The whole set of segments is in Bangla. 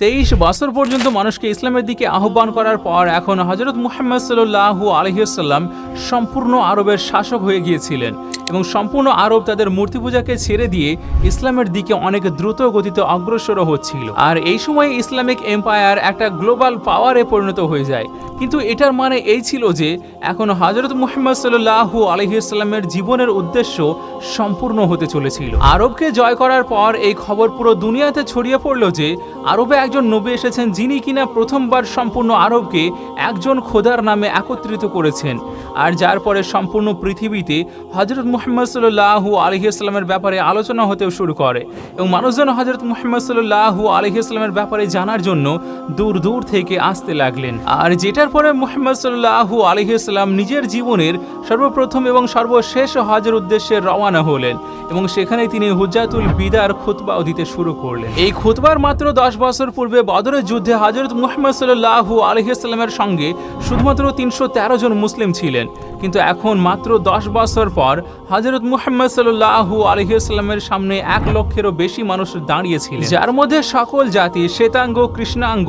তেইশ বছর পর্যন্ত মানুষকে ইসলামের দিকে আহ্বান করার পর এখন হজরত মুহাম্মদ সাল্লাহু আলহিসাল্লাম সম্পূর্ণ আরবের শাসক হয়ে গিয়েছিলেন এবং সম্পূর্ণ আরব তাদের মূর্তি পূজাকে ছেড়ে দিয়ে ইসলামের দিকে অনেক দ্রুত গতিতে অগ্রসর হচ্ছিল। আর এই সময় ইসলামিক এম্পায়ার একটা গ্লোবাল পাওয়ারে পরিণত হয়ে যায়। কিন্তু এটার মানে এই ছিল যে এখন হজরত মুহাম্মদ সাল্লাহু আলহিসাল্লামের জীবনের উদ্দেশ্য সম্পূর্ণ হতে চলেছিল। আরবকে জয় করার পর এই খবর পুরো দুনিয়াতে ছড়িয়ে পড়ল যে আরবে একজন নবী এসেছেন যিনি কিনা প্রথমবার সম্পূর্ণ আরবকে একজন খোদার নামে একত্রিত করেছেন। আর যার পরে সম্পূর্ণ পৃথিবীতে হজরত মুহাম্মদ সাল্লাহু আলহিউসলামের ব্যাপারে আলোচনা হতেও শুরু করে এবং মানুষজন হজরত মুহাম্মদ সাল্লাহু আলহিউসলামের ব্যাপারে জানার জন্য দূর দূর থেকে আসতে লাগলেন। আর যেটার পরে মুহাম্মদ সাল্লাহু আলহিউসলাম নিজের জীবনের সর্বপ্রথম এবং সর্বশেষ হজের উদ্দেশ্যে রওয়ানা হলেন এবং সেখানে তিনি হুজাতুল বিদার খুতবাও দিতে শুরু করলেন। এই খুতবার মাত্র দশ বছর পূর্বে বদরের যুদ্ধে হজরত মুহাম্মদ সাল্লাহু আলহিসাল্লামের সঙ্গে শুধুমাত্র তিনশো তেরো জন মুসলিম ছিলেন। কিন্তু এখন মাত্র দশ বছর পর হজরত মুহাম্মদ সাল্লাহ আলহিউসাল্লামের সামনে এক লক্ষেরও বেশি মানুষ দাঁড়িয়েছিলেন। যার মধ্যে সকল জাতি, শ্বেতাঙ্গ, কৃষ্ণাঙ্গ,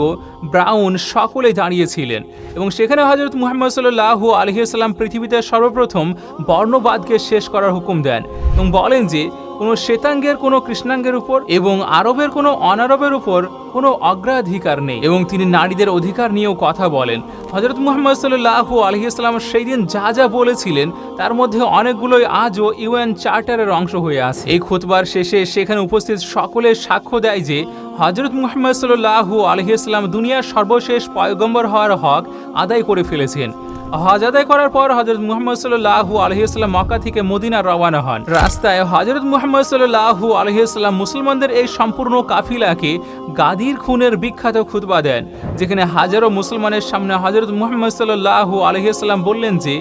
ব্রাউন সকলে দাঁড়িয়েছিলেন। এবং সেখানে হজরত মুহাম্মদ সাল্লাহ আলহিউসাল্লাম পৃথিবীতে সর্বপ্রথম বর্ণবাদকে শেষ করার হুকুম দেন এবং বলেন যে কোনো শ্বেতাঙ্গের, কোনো কৃষ্ণাঙ্গের উপর এবং আরবের, কোনো অনারবের উপর কোনো অগ্রাধিকার নেই। এবং তিনি নারীদের অধিকার নিয়েও কথা বলেন। হজরত মুহাম্মদ সাল্লাহু আলহিসাল্লাম সেই দিন যা যা বলেছিলেন, তার মধ্যে অনেকগুলোই আজও ইউএন চার্টারের অংশ হয়ে আছে। এই খুতবার শেষে সেখানে উপস্থিত সকলে সাক্ষ্য দেয় যে হজরত মুহাম্মদ সাল্লাহু আলহিসাল্লাম দুনিয়ার সর্বশেষ পয়গম্বর হওয়ার হক আদায় করে ফেলেছেন। হজ আদায় করার পর হজরত মুহাম্মদ সাল্লাহু আলহিসাল্লাম মক্কা থেকে মদিনা রওয়ানা হন। রাস্তায় হজরত মুহাম্মদ সাল্লাহু আলহিসাল্লাম মুসলমানদের এই সম্পূর্ণ কাফিলাকে গাদির খুনের বিখ্যাত খুতবা দেন, যেখানে হাজারো মুসলমানের সামনে হজরত মুহাম্মদ সাল্লাহু আলহিসাল্লাম বললেন যে,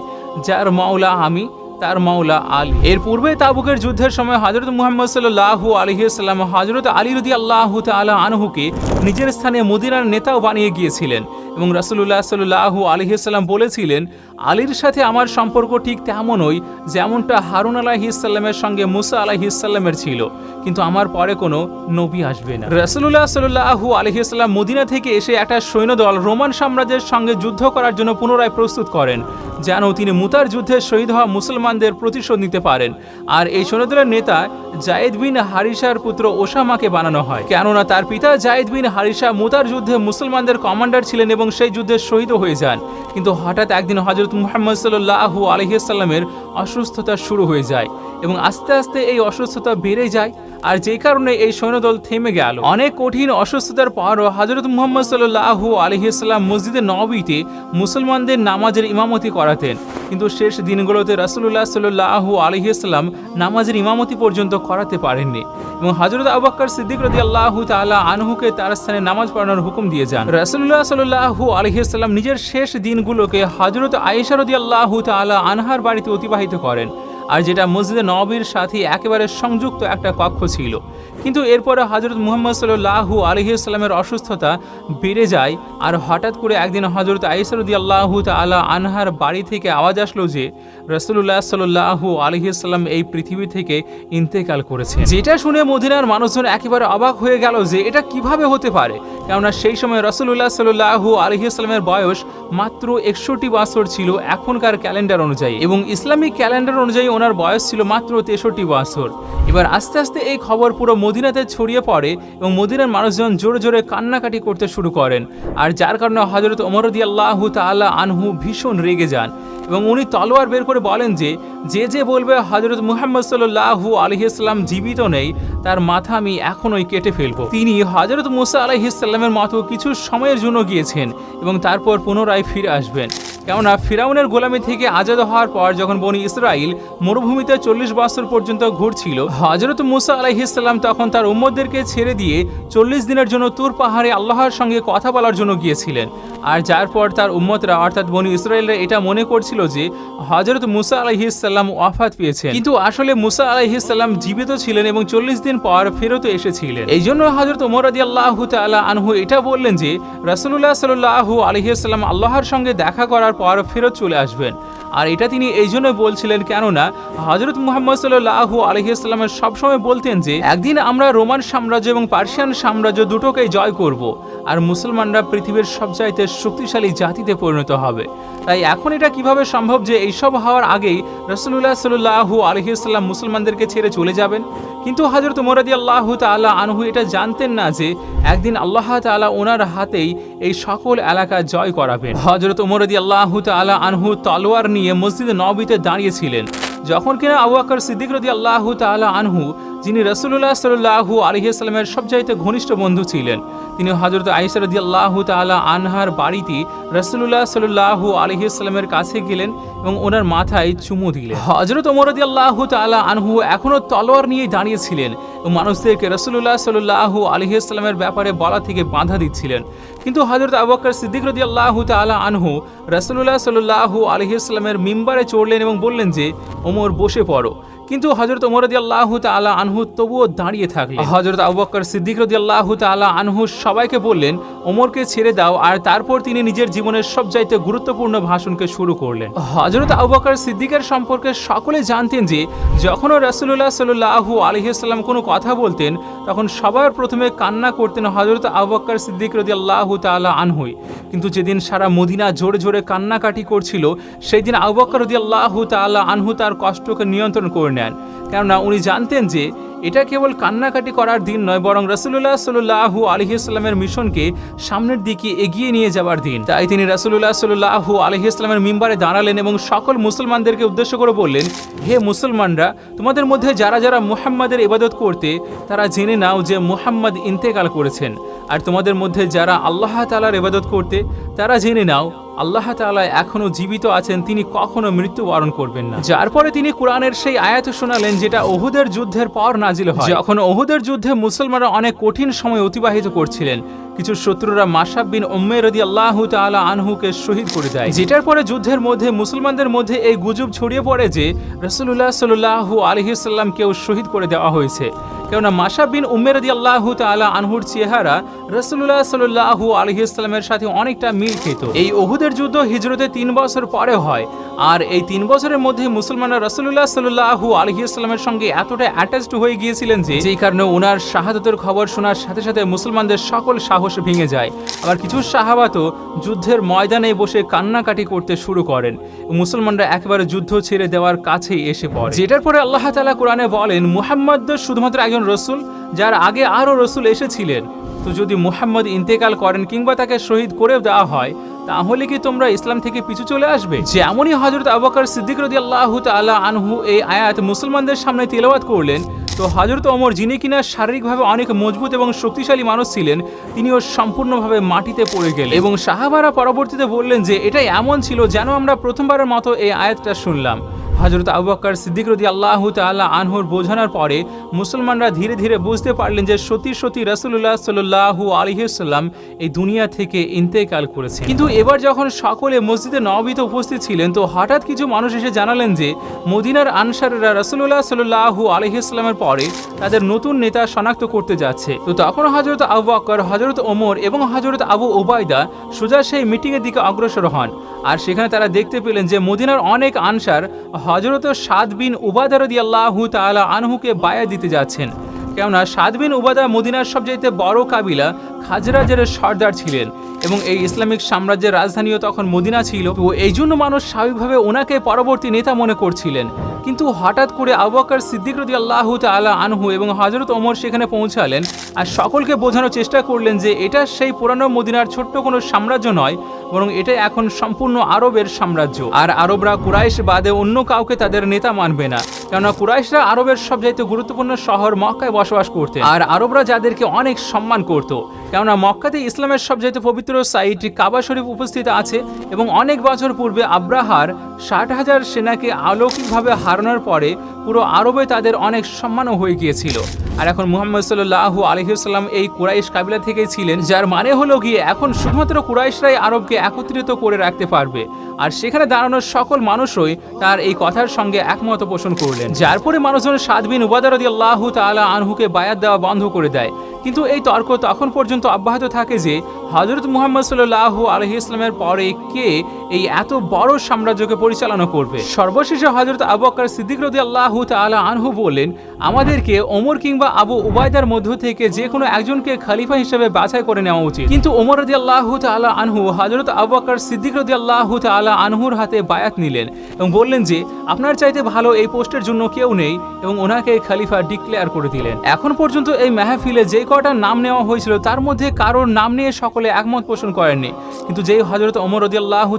যার মাওলা আমি, তার মাওলা আলী। এর পূর্বে তাবুকের যুদ্ধের সময় হজরত মুহাম্মদ সাল্লাহু আলহিসাল্লাম হজরত আলী রদি আল্লাহ তালা আনহুকে নিজের স্থানে মদিনার নেতাও বানিয়ে গিয়েছিলেন। এবং রাসুল্লাহ সাল্লাহু আলহিসাল্লাম বলেছিলেন, আলীর সাথে আমার সম্পর্ক ঠিক তেমনই যেমনটা হারুন আলাহিসাল্লামের সঙ্গে মুসা আলাহিসাল্লামের ছিল। কিন্তু আমার পরে কোনো নবী আসবে না। রাসুল্লাহ সাল্লাহু আলহিসাল্লাম মদিনা থেকে এসে একটা সৈন্যদল রোমান সাম্রাজ্যের সঙ্গে যুদ্ধ করার জন্য পুনরায় প্রস্তুত করেন, যেন তিনি মুতার যুদ্ধে শহীদ হওয়া মুসলমানদের প্রতিশোধ নিতে পারেন। আর এই সৈন্যদলের নেতা জায়েদ বিন হারিসার পুত্র ওসামাকে বানানো হয়। কেননা তার পিতা জায়েদ বিন হারিসা মুতার যুদ্ধে মুসলমানদের কমান্ডার ছিলেন এবং সেই যুদ্ধে শহীদ হয়ে যান। কিন্তু হঠাৎ একদিন হজরত মুহাম্মদ সাল্লাহু আলহিসাল্লামের অসুস্থতা শুরু হয়ে যায় এবং আস্তে আস্তে এই অসুস্থতা বেড়ে যায় আর যে কারণে এই সৈন্যদল থেমে গেল। অনেক কঠিন অসুস্থতার পরও হজরত মুহাম্মদ সাল্লাহু আলহিসাল্লাম মসজিদে নবীতে মুসলমানদের নামাজের ইমামতি করাতেন। কিন্তু শেষ দিনগুলোতে রাসুল্লাহ সাল্লাহু আলহিহাস্লাম নামাজের ইমামতি পর্যন্ত করাতে পারেননি এবং হজরত আবাক্কর সিদ্দিক রদি আল্লাহ তালা আনহুকে তার স্থানে নামাজ পড়ানোর হুকুম দিয়ে যান। রাসুল্লাহ সাল্লাহু আলহিহাস্লাম নিজের শেষ দিনগুলোকে হজরত আয়েশা রদি আল্লাহ তালা আনহার বাড়িতে অতিবাহিত করেন। আর যেটা মসজিদে নবীর সাথে একেবারে সংযুক্ত একটা কক্ষ ছিল। কিন্তু এরপরে হজরত মুহাম্মদ সাল্লাহু আলহিউসাল্লামের অসুস্থতা বেড়ে যায় আর হঠাৎ করে একদিন হজরত আইসরুদ্দি আল্লাহ তালা আনহার বাড়ি থেকে আওয়াজ আসলো যে রসুল্লাহ সাল্লাহু আলহিউসাল্লাম এই পৃথিবী থেকে ইন্তেকাল করেছে যেটা শুনে মদিনার মানুষজন একেবারে অবাক হয়ে গেল যে এটা কীভাবে হতে পারে? কেননা সেই সময় রসুল্লাহ সাল্লাহু আলহিউসাল্লামের বয়স মাত্র একষট্টি বছর ছিল এখনকার ক্যালেন্ডার অনুযায়ী এবং ইসলামিক ক্যালেন্ডার অনুযায়ী ওনার বয়স ছিল মাত্র তেষট্টি বছর। এবার আস্তে আস্তে এই খবর পুরো মদিনাতে ছড়িয়ে পড়ে এবং মদিনার মানুষজন জোরে জোরে কান্নাকাটি করতে শুরু করেন। আর যার কারণে হজরত ওমরদি আল্লাহ তাল্লাহ আনহু ভীষণ রেগে যান এবং উনি তলোয়ার বের করে বলেন যে যে যে বলবে হজরত মুহাম্মদ সাল্লাহু আলহিসাল্লাম জীবিত নেই, তার মাথা আমি এখনই কেটে ফেলব। তিনি হজরত মুসা আলহিসাল্লামের মতো কিছু সময়ের জন্য গিয়েছেন এবং তারপর পুনরায় ফিরে আসবেন। কেননা ফিরাউনের গোলামি থেকে আজাদ হওয়ার পর যখন বনি ইসরাইল মরুভূমিতে চল্লিশ বছর পর্যন্ত ঘুরছিল হজরত মুসা আলাইহিসাল্লাম তখন তার উম্মদদেরকে ছেড়ে দিয়ে চল্লিশ দিনের জন্য তুর পাহাড়ে আল্লাহর সঙ্গে কথা বলার জন্য গিয়েছিলেন। আর যার পর তার উম্মতরা, অর্থাৎ বনি ইসরায়েলরা এটা মনে করছিল যে হজরত মুসা আলাইহিসাল্লাম ওয়াফাত পেয়েছেন। কিন্তু আসলে মুসা আলাইহিসাল্লাম জীবিত ছিলেন এবং চল্লিশ দিন পর ফেরত এসেছিলেন। এই জন্য হজরত উমর আদি আল্লাহ তালা আনহু এটা বললেন যে রাসুল্লাহ সাল্লাহ আলহিহাল্লাম আল্লাহর সঙ্গে দেখা করার পর ফেরত চলে আসবেন। আর এটা তিনি এই জন্য বলছিলেন, কেননা হজরত মুহাম্মদ সাল্লাহু আলহিউসাল্লামের সবসময় বলতেন যে, একদিন আমরা রোমান সাম্রাজ্য এবং পার্সিয়ান সাম্রাজ্য দুটোকেই জয় করব, আর মুসলমানরা পৃথিবীর সবচাইতে শক্তিশালী জাতিতে পরিণত হবে। তাই এখন এটা কীভাবে সম্ভব যে এইসব হওয়ার আগেই রসুল্লাহ সাল্লাহু আলহিউসাল্লাম মুসলমানদেরকে ছেড়ে চলে যাবেন? কিন্তু হজরত মোরাদি আল্লাহ তাআলা আনহু এটা জানতেন না যে, একদিন আল্লাহ তাআলা ওনার হাতেই এই সকল এলাকা জয় করাবেন। হজরত মোরাদি আল্লাহ তাআলা আনহু তলোয়ার নিয়ে মসজিদে নবীতে দাঁড়িয়েছিলেন। যখন কিনা আবু আকর সিদ্দিক রদি আল্লাহ তাআলা আনহু যিনি রসুল্লাহ সাল্লাহু আলহিহাস্লামের সবচাইতে ঘনিষ্ঠ বন্ধু ছিলেন। তিনি হজরত আইসা রদি আল্লাহ তাআলা আনহার বাড়িতে রসুল্লাহ সাল্লাহু আলহিহাস্লামের কাছে গেলেন এবং ওনার মাথায় চুমু দিলেন। হজরত ওমর রদি আল্লাহ তাআলা আনহু এখনও তলোয়ার নিয়ে দাঁড়িয়েছিলেন এবং মানুষদেরকে রসুল্লাহ সাল্লাহু আলহিহাস্লামের ব্যাপারে বলা থেকে বাধা দিচ্ছিলেন। কিন্তু হজরত আবু বকর সিদ্দিক রদি আল্লাহ তাআলা আনহু রসুল্লাহ সাল্লাহু আলহিহাস্লামের মিম্বারে চড়লেন এবং বললেন যে, ওমর, বসে পড়ো। কিন্তু হজরত ওমর রদি আল্লাহ তালা আনহু তবুও দাঁড়িয়ে থাকলেন। হজরত আবু বকর সিদ্দিক রদি আল্লাহ তালা আনহু সবাইকে বললেন, ওমরকে ছেড়ে দাও আর তারপর তিনি নিজের জীবনের সবচাইতে গুরুত্বপূর্ণ ভাষণকে শুরু করলেন। হজরত আবু বকর সিদ্দিকের সম্পর্কে সকলে জানতেন যে, যখনও রাসুল্লাহ সাল্লাহু আলহিহাল্লাম কোনো কথা বলতেন, তখন সবার প্রথমে কান্না করতেন হজরত আবু বকর সিদ্দিক রদি আল্লাহ তালা আনহুই। কিন্তু যেদিন সারা মদিনা জোরে জোরে কান্নাকাটি করছিল সেই দিন আবু বকর রদি আল্লাহ তালা আনহু তার কষ্টকে নিয়ন্ত্রণ করে নেন। কেননা উনি জানতেন যে এটা কেবল কান্নাকাটি করার দিন নয়, বরং রসুল্লাহ সাল্লাহু আলহিউস্লামের মিশনকে সামনের দিকে এগিয়ে নিয়ে যাওয়ার দিন। তাই তিনি রসুল্লাহ সাল্লাহু আলহিউস্লামের মিম্বারে দাঁড়ালেন এবং সকল মুসলমানদেরকে উদ্দেশ্য করে বললেন, হে মুসলমানরা, তোমাদের মধ্যে যারা যারা মুহাম্মাদের ইবাদত করতে, তারা জেনে নাও যে মুহাম্মদ ইন্তেকাল করেছেন। আর তোমাদের মধ্যে যারা আল্লাহ তালার ইবাদত করতে, তারা জেনে নাও আল্লাহ তালা এখনও জীবিত আছেন তিনি কখনো মৃত্যুবরণ করবেন না। যার পরে তিনি কোরআনের সেই আয়াত শোনালেন যেটা ওহুদের যুদ্ধের পর নাজিল হয়। যখন ওহুদের যুদ্ধে মুসলমানরা অনেক কঠিন সময় অতিবাহিত করছিলেন কিছু শত্রুরা মাসাব বিন উম্মে রদি আল্লাহ তাআলা আনহুকে শহীদ করে দেয়। যেটার পরে যুদ্ধের মধ্যে মুসলমানদের মধ্যে এই গুজব ছড়িয়ে পড়ে যে রসুল্লাহ সাল্লাহ আলহিসাল্লামকেও শহীদ করে দেওয়া হয়েছে। কেননা মাসাব বিন উম্মের রদি আল্লাহ তাআলা আনহুর চেহারা রসুল্লাহ সাল্লাহ আলহিসাল্লামের সাথে অনেকটা মিল খেত এই ওহুদের যুদ্ধ হিজরতে তিন বছর পরে হয়। আর এই তিন বছরের মধ্যে মুসলমানরা রসুল্লাহ সাল্লাহু আলহিউস্লামের সঙ্গে এতটা অ্যাটাচড হয়ে গিয়েছিলেন যে, যেই কারণে ওনার শাহাদতের খবর শোনার সাথে সাথে মুসলমানদের সকল সাহস ভেঙে যায়। আবার কিছু সাহাবাতও যুদ্ধের ময়দানে বসে কান্নাকাটি করতে শুরু করেন। মুসলমানরা একেবারে যুদ্ধ ছেড়ে দেওয়ার কাছেই এসে পড়ে। যেটার পরে আল্লাহ তালা কোরআনে বলেন, মুহাম্মদ শুধুমাত্র একজন রসুল, যার আগে আরও রসুল এসেছিলেন। তো যদি মুহাম্মদ ইন্তেকাল করেন কিংবা তাকে শহীদ করেও দেওয়া হয়, তাহলে কি তোমরা ইসলাম থেকে পিছু চলে আসবে? যেমনই হজরত আবাকার সিদ্দিক রদি আল্লাহ তালা আনহু এই আয়াত মুসলমানদের সামনে তেলাওয়াত করলেন তো হাজরত অমর, যিনি কিনা শারীরিকভাবে অনেক মজবুত এবং শক্তিশালী মানুষ ছিলেন, তিনিও সম্পূর্ণভাবে মাটিতে পড়ে গেলেন। এবং সাহাবারা পরবর্তীতে বললেন যে এটা এমন ছিল যেন আমরা প্রথমবারের মতো এই আয়াতটা শুনলাম। হজরত আবু বকর সিদ্দিক রদি আল্লাহ তাল্লাহ আনহুর বোঝানোর পরে মুসলমানরা ধীরে ধীরে বুঝতে পারলেন যে সতী সতী রসুল্লাহ সাল্লাহু আলহিসাল্লাম এই দুনিয়া থেকে ইন্তেকাল করেছে। কিন্তু এবার যখন সকলে মসজিদে নবীতে উপস্থিত ছিলেন, তো হঠাৎ কিছু মানুষ এসে জানালেন যে মদিনার আনসারেরা রসুল্লাহ সাল্লাহু আলহিসাল্লামের পরে তাদের নতুন নেতা শনাক্ত করতে যাচ্ছে। তো তখন হজরত আবু বকর হজরত ওমর এবং হজরত আবু ওবায়দা সোজা সেই মিটিংয়ের দিকে অগ্রসর হন। আর সেখানে তারা দেখতে পেলেন যে মদিনার অনেক আনসার হজরত সাদ বিন উবাদা রদি আল্লাহু তালা আনহুকে বায়া দিতে যাচ্ছেন। কেননা সাদ বিন উবাদা মদিনার সবচাইতে বড় কাবিলা খাজরাজের সর্দার ছিলেন। এবং এই ইসলামিক সাম্রাজ্যের রাজধানীও তখন মদিনা ছিল। তো এই জন্য মানুষ স্বাভাবিকভাবে ওনাকে পরবর্তী নেতা মনে করছিলেন। কিন্তু হঠাৎ করে আবাকার সিদ্দিক রদি আল্লাহ তালা আনহু এবং হজরত ওমর সেখানে পৌঁছালেন আর সকলকে বোঝানোর চেষ্টা করলেন যে এটা সেই পুরানো মদিনার ছোট্ট কোনো সাম্রাজ্য নয়, বরং এটা এখন সম্পূর্ণ আরবের সাম্রাজ্য। আর আরবরা কুরাইশ বাদে অন্য কাউকে তাদের নেতা মানবে না, কেননা কুরাইশরা আরবের সবচাইতে গুরুত্বপূর্ণ শহর মক্কায় বসবাস করতে আর আরবরা যাদেরকে অনেক সম্মান করত কেননা মক্কাতে ইসলামের সবচাইতে পবিত্র সাইট কাবা শরীফ উপস্থিত আছে এবং অনেক বছর পূর্বে আব্রাহার ষাট হাজার সেনাকে অলৌকিকভাবে হারানোর পরে পুরো আরবে তাদের অনেক সম্মানও হয়ে গিয়েছিল। আর এখন মুহাম্মদ সাল্লাহু আলহিউসাল্লাম এই কুরাইশ কাবিলা থেকেই ছিলেন, যার মানে হলো গিয়ে এখন শুধুমাত্র কুরাইশরাই আরবকে একত্রিত করে রাখতে পারবে। আর সেখানে দাঁড়ানোর সকল মানুষই তার এই কথার সঙ্গে একমত পোষণ করলেন। যার পরে মানুষজন সাদ বিন উবাদারদি আল্লাহ তালা আনহুকে বায়াত দেওয়া বন্ধ করে দেয়। কিন্তু এই তর্ক তখন পর্যন্ত অব্যাহত থাকে যে হজরত মুহাম্মদ সাল্লাহ আলহি ইসলামের পরে কে এই এত বড় সাম্রাজ্যকে পরিচালনা করবে? সর্বশেষে হজরত আবু বকর সিদ্দিক রদি আল্লাহ তালা আনহু বললেন, আমাদেরকে ওমর কিংবা আবু উবায়দার মধ্য থেকে যে কোনো একজনকে খালিফা হিসেবে বাছাই করে নেওয়া উচিত। কিন্তু ওমর রদি আল্লাহ তালা আনহু হজরত আবু বকর সিদ্দিক রদি আল্লাহ তালা আনহুর হাতে বায়াত নিলেন এবং বললেন যে, আপনার চাইতে ভালো এই পোস্টের জন্য কেউ নেই। এবং ওনাকে খালিফা ডিক্লেয়ার করে দিলেন। এখন পর্যন্ত এই মেহফিলে যে কটা নাম নেওয়া হয়েছিল, তার মধ্যে কারোর নাম নিয়ে সকলে একমত পোষণ করেননি। কিন্তু যেই হজরত অমর রদিয়াল্লাহ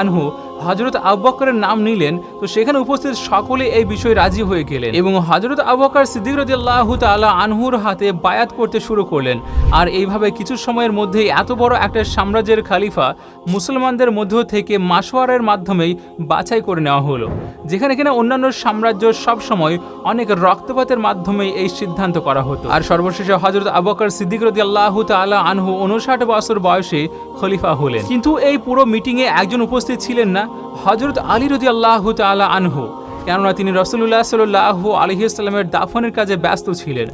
আনহু হজরত আব্বকরের নাম নিলেন, তো সেখানে উপস্থিত সকলে এই বিষয়ে রাজি হয়ে গেলেন এবং হজরত আব্বকর সিদ্দিক রদিয়াল্লাহ তাল্লাহ আনহুর হাতে বায়াত করতে শুরু করলেন। আর এইভাবে কিছু সময়ের মধ্যেই এত বড় একটা সাম্রাজ্যের খালিফা মুসলমানদের মধ্য থেকে মাসোয়ারের মাধ্যমেই বাছাই করে নেওয়া হলো, যেখানে কিনা অন্যান্য সাম্রাজ্য সবসময় অনেক রক্তপাতের মাধ্যমেই এই সিদ্ধান্ত করা হতো। আর সর্বশেষে হজরত আবকর সিদ্দিক রদি আল্লাহ তালা আনহু উনষাট বছর বয়সে খলিফা হলেন। কিন্তু এই পুরো মিটিংয়ে একজন উপস্থিত ছিলেন না হজরত আলী রদি আল্লাহ তালা আনহু, কেননা তিনি রসুল্লাহ সাল্লাহ আলহিউসাল্লামের দাফনের কাজে ব্যস্ত ছিলেন।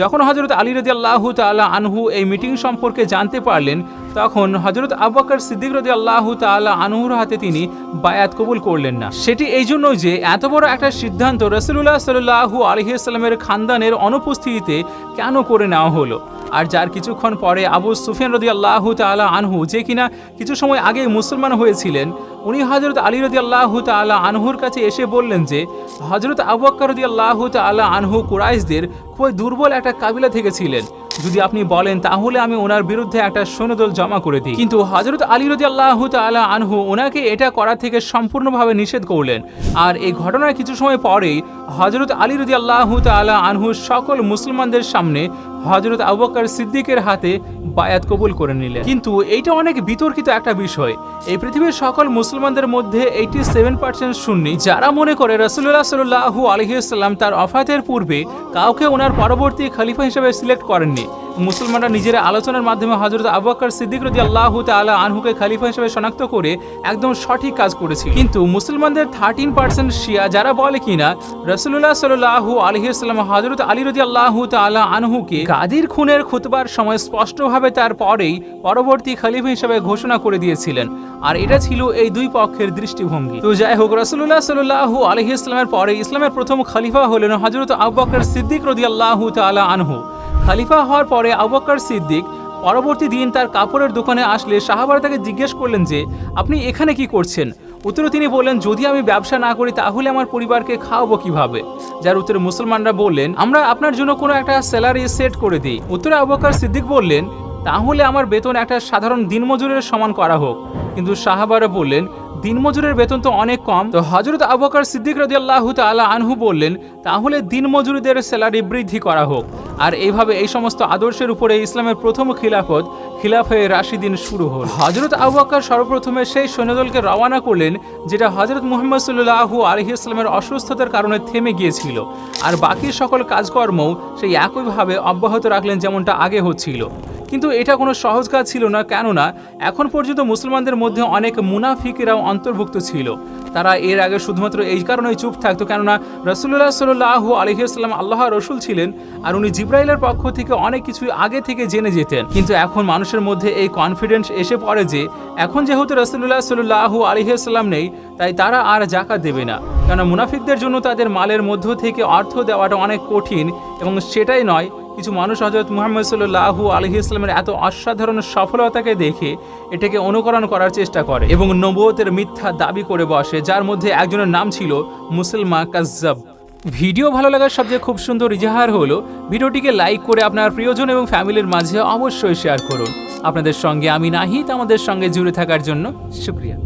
যখন হজরত আলী রদি আল্লাহ তালা আনহু এই মিটিং সম্পর্কে জানতে পারলেন, তখন হজরত আব্বাকর সিদ্দিক রদি আল্লাহ তালা আনহুর হাতে তিনি বায়াত কবুল করলেন না। সেটি এই জন্য যে এত বড় একটা সিদ্ধান্ত রসুল্লাহ সাল্লাহু আলহিউসাল্লামের খানদানের অনুপস্থিতিতে কেন করে নেওয়া হলো? আর যার কিছুক্ষণ পরে আবু সুফিয়ান রদি আল্লাহ তালা আনহু, যে কিনা কিছু সময় আগে মুসলমান হয়েছিলেন, উনি হজরত আলী রদি আল্লাহ তালা আনহুর কাছে এসে বললেন যে হজরত আবু আক্কর রদি আল্লাহ তালা আনহু কুরাইশদের খুবই দুর্বল একটা কাবিলা থেকে ছিলেন। যদি আপনি বলেন, তাহলে আমি ওনার বিরুদ্ধে একটা সৈন্যদল জমা করে দিই। কিন্তু হজরত আলী রদি আল্লাহ তালা আনহু ওনাকে এটা করা থেকে সম্পূর্ণভাবে নিষেধ করলেন। আর এই ঘটনার কিছু সময় পরেই হজরত আলী রদি আল্লাহ তালা আনহু সকল মুসলমানদের সামনে হজরত আবুবকর সিদ্দিকের হাতে বায়াত কবুল করে নিলেন। কিন্তু এইটা অনেক বিতর্কিত একটা বিষয়। এই পৃথিবীর সকল মুসলমানদের মধ্যে এইটি সেভেন পার্সেন্ট শূন্য যারা মনে করে রসুল্লাহ সাল্লাহু আলহিউসাল্লাম তার অফাতের পূর্বে কাউকে ওনার পরবর্তী খালিফা হিসেবে সিলেক্ট করেননি। মুসলমানরা নিজেরা আলোচনার মাধ্যমে হজরত আবু বকর সিদ্দিক রদি আল্লাহ তালা আনহুকে খালিফা হিসেবে শনাক্ত করে একদম সঠিক কাজ করেছে কিন্তু মুসলমানদের থার্টিন পার্সেন্ট শিয়া যারা বলে কিনা রসুল্লাহ সাল্লাহু আলহিউসাল্লাম হজরত আলী রদি আল্লাহ তালা আনহুকে কাদির খুনের খুতবার সময় স্পষ্টভাবে তার পরেই পরবর্তী খালিফা হিসেবে ঘোষণা করে দিয়েছিলেন। আর এটা ছিল এই দুই পক্ষের দৃষ্টিভঙ্গি। তো যাই হোক রসুল্লাহ সাল্লাহু আলহি ইসলামের পরে ইসলামের প্রথম খালিফা হলেন হজরত আবু বকর সিদ্দিক রদি আল্লাহ তালা আনহু। খালিফা হওয়ার পরে আবুবকর সিদ্দিক পরবর্তী দিন তার কাপড়ের দোকানে আসলে সাহাবারা তাকে জিজ্ঞেস করলেন যে, আপনি এখানে কি করছেন? উত্তরে তিনি বললেন, যদি আমি ব্যবসা না করি তাহলে আমার পরিবারকে খাওয়াবো কীভাবে? যার উত্তরে মুসলমানরা বললেন, আমরা আপনার জন্য কোনো একটা স্যালারি সেট করে দিই। উত্তরে আবুবকর সিদ্দিক বললেন, তাহলে আমার বেতন একটা সাধারণ দিনমজুরের সমান করা হোক। কিন্তু সাহাবারা বললেন দিনমজুরের বেতন তো অনেক কম। তো হজরত আবকার সিদ্দিক রাজি আল্লাহ তালা আনহু বললেন, তাহলে দিনমজুরিদের স্যালারি বৃদ্ধি করা হোক। আর এইভাবে এই সমস্ত আদর্শের উপরে ইসলামের প্রথম খিলাফত, খিলাফে রাশিদিন শুরু হল। হজরত আবু আক্কার সর্বপ্রথমে সেই সৈন্যদলকে রওনা করলেন, যেটা হজরত মুহাম্মদ সাল্লাহু আলহি ইসলামের অসুস্থতার কারণে থেমে গিয়েছিল। আর বাকি সকল কাজকর্মও সেই একইভাবে অব্যাহত রাখলেন যেমনটা আগে হচ্ছিল। কিন্তু এটা কোনো সহজ কাজ ছিল না, কেননা এখন পর্যন্ত মুসলমানদের মধ্যে অনেক মুনাফিকেরাও অন্তর্ভুক্ত ছিল। তারা এর আগে শুধুমাত্র এই কারণেই চুপ থাকতো, কেননা রসুল্লাহ সাল্লাহ আলহিউসাল্লাম আল্লাহ রসুল ছিলেন আর উনি জিব্রাইলের পক্ষ থেকে অনেক কিছুই আগে থেকে জেনে যেতেন। কিন্তু এখন মানুষের মধ্যে এই কনফিডেন্স এসে পড়ে যে এখন যেহেতু রসুল্লাহ সাল্লাহ আলহিউসাল্লাম নেই, তাই তারা আর জাকাত দেবে না। কেননা মুনাফিকদের জন্য তাদের মালের মধ্য থেকে অর্থ দেওয়াটা অনেক কঠিন এবং সেটাই নয় কিছু মানুষ হজরত মুহাম্মদ সাল্লাহু আলহি ইসলামের এত অসাধারণ সফলতাকে দেখে এটাকে অনুকরণ করার চেষ্টা করে এবং নবতের মিথ্যা দাবি করে বসে, যার মধ্যে একজনের নাম ছিল মুসলমা কাজ্জাব। ভিডিও ভালো লাগার সবচেয়ে খুব সুন্দর ইজাহার হলো, ভিডিওটিকে লাইক করে আপনার প্রিয়জন এবং ফ্যামিলির মাঝে অবশ্যই শেয়ার করুন। আপনাদের সঙ্গে আমি নাহিত আমাদের সঙ্গে জুড়ে থাকার জন্য শুক্রিয়া।